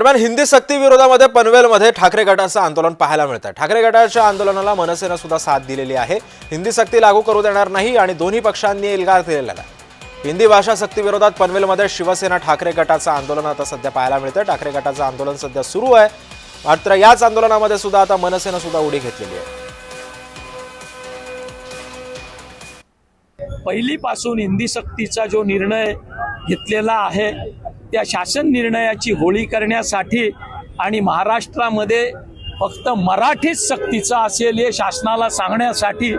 दरम्यान हिंदी सक्ती विरोधामध्ये पनवेलमध्ये ठाकरे गटाचं आंदोलन पाहायला मिळतं ठाकरे गटाच्या आंदोलनाला मनसेनं सुद्धा साथ दिलेली आहे. हिंदी सक्ती लागू करू देणार नाही आणि दोन्ही पक्षांनी एल्गार दिलेला आहे हिंदी भाषा सक्ती विरोधात पनवेलमध्ये शिवसेना ठाकरे गटाचं आंदोलन आता सध्या पाहायला मिळतं ठाकरे गटाचं आंदोलन सध्या सुरू आहे. मात्र याच आंदोलनामध्ये सुद्धा आता मनसेनं सुद्धा उडी घेतलेली आहे. पहिलीपासून हिंदी सक्तीचा जो निर्णय घेतलेला आहे त्या शासन निर्णयाची होळी करण्यासाठी आणि महाराष्ट्रामध्ये फक्त मराठीच सक्तीचा असेल हे शासनाला सांगण्यासाठी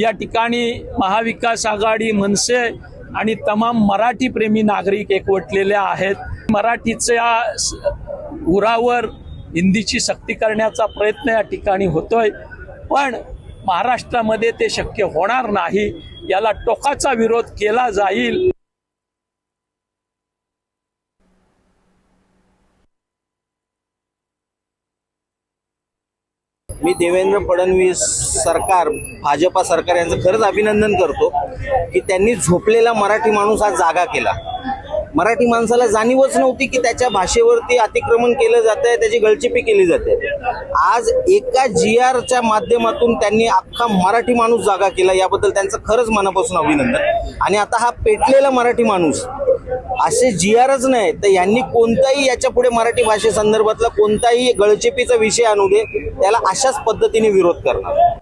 या ठिकाणी महाविकास आघाडी मनसे आणि तमाम मराठीप्रेमी नागरिक एकवटलेले आहेत. मराठीच्या स- उरावर हिंदीची सक्ती करण्याचा प्रयत्न या ठिकाणी होतोय. पण महाराष्ट्रामध्ये ते शक्य होणार नाही याला टोकाचा विरोध केला जाईल. मी देवेंद्र फडणवीस सरकार भाजपा सरकार यांचं खरंच अभिनंदन करतो की त्यांनी झोपलेला मराठी माणूस हा जागा केला. मराठी माणसाला जाणीवच नव्हती की त्याच्या भाषेवरती अतिक्रमण केलं जात आहे त्याची गळचिपी केली जाते. आज एका जी आरच्या माध्यमातून त्यांनी अख्खा मराठी माणूस जागा केला याबद्दल त्यांचं खरंच मनापासून अभिनंदन. आणि आता हा पेटलेला मराठी माणूस असे जी आरच नाही. तर यांनी कोणताही याच्यापुढे मराठी भाषेसंदर्भातला कोणताही गळचेपीचा विषय आणू दे त्याला अशाच पद्धतीने विरोध करणार.